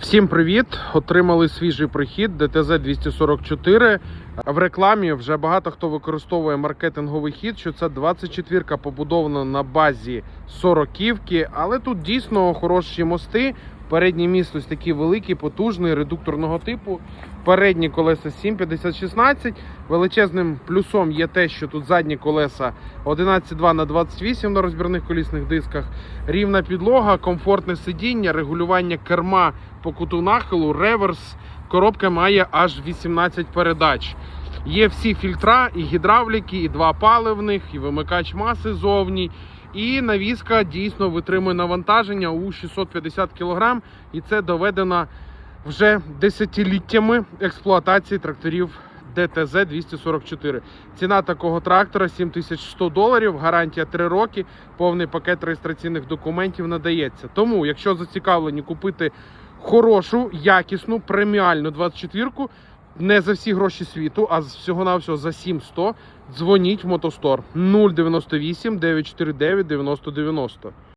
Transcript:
Всім привіт! Отримали свіжий прихід ДТЗ 244. В рекламі вже багато хто використовує маркетинговий хід, що це 24-ка побудована на базі 40-ки, але тут дійсно хороші мости. Передній міст ось такий великий, потужний, редукторного типу. Передні колеса 750-16. Величезним плюсом є те, що тут задні колеса 11,2 на 28 на розбірних колісних дисках. Рівна підлога, комфортне сидіння, регулювання керма по куту нахилу, реверс. Коробка має аж 18 передач. Є всі фільтра, і гідравліки, і два паливних, і вимикач маси зовні. І навіска дійсно витримує навантаження у 650 кг, і це доведено вже десятиліттями експлуатації тракторів ДТЗ 244. Ціна такого трактора 7100 доларів, гарантія 3 роки, повний пакет реєстраційних документів надається. Тому, якщо зацікавлені купити хорошу, якісну, преміальну 24-ку, не за всі гроші світу, а всього навсього за 700, дзвоніть в Мотостор 098 949 9090.